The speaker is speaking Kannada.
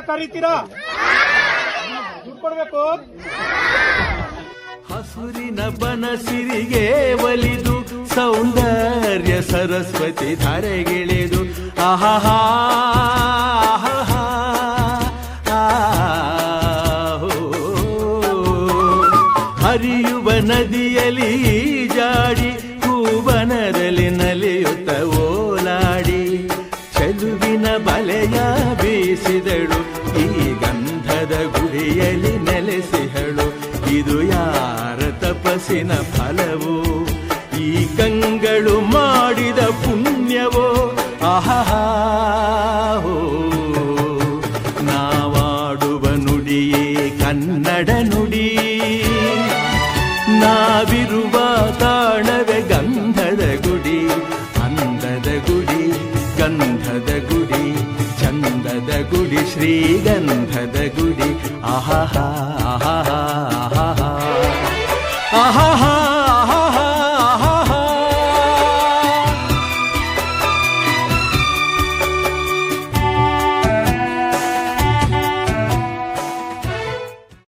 ಕರೀತೀರಾ? ದುಡ್ಡು ಕೊಡ್ಬೇಕು? ಹಸುರಿನ ಬನಸಿರಿಗೆ ಒಲಿದು, ಸೌಂದರ್ಯ ಸರಸ್ವತಿ ಧರೆಗಿಳಿದು. ಆಹಾ. ಹರಿಯುವ ನದಿಯಲ್ಲಿ ಜಾಡಿ ಹೂವನದಲ್ಲಿ ನಲಿಯುತ್ತ ಓಲಾಡಿ. ಚೆಲುವಿನ ಬಲೆಯ ಬೀಸಿದಳು ಈ ಗಂಧದ ಗುಡಿಯಲ್ಲಿ ನೆಲೆಸಿಹಳು. ಇದು ಯಾರ ತಪಸ್ಸಿನ ಫಲವೋ? ಈ ಕಂಗಳು ಮಾಡಿದ ಪುಣ್ಯವೋ? ಆಹಾ ನಾವಾಡುವ ನುಡಿಯೇ ಕನ್ನಡ ನುಡಿ. ನಾವಿರುವ ತಾಣವೇ ಗಂಧದ ಗುಡಿ. ಅಂದದ ಗುಡಿ, ಗಂಧದ ಗುಡಿ. गुडि श्रीगन्धद गुडि अह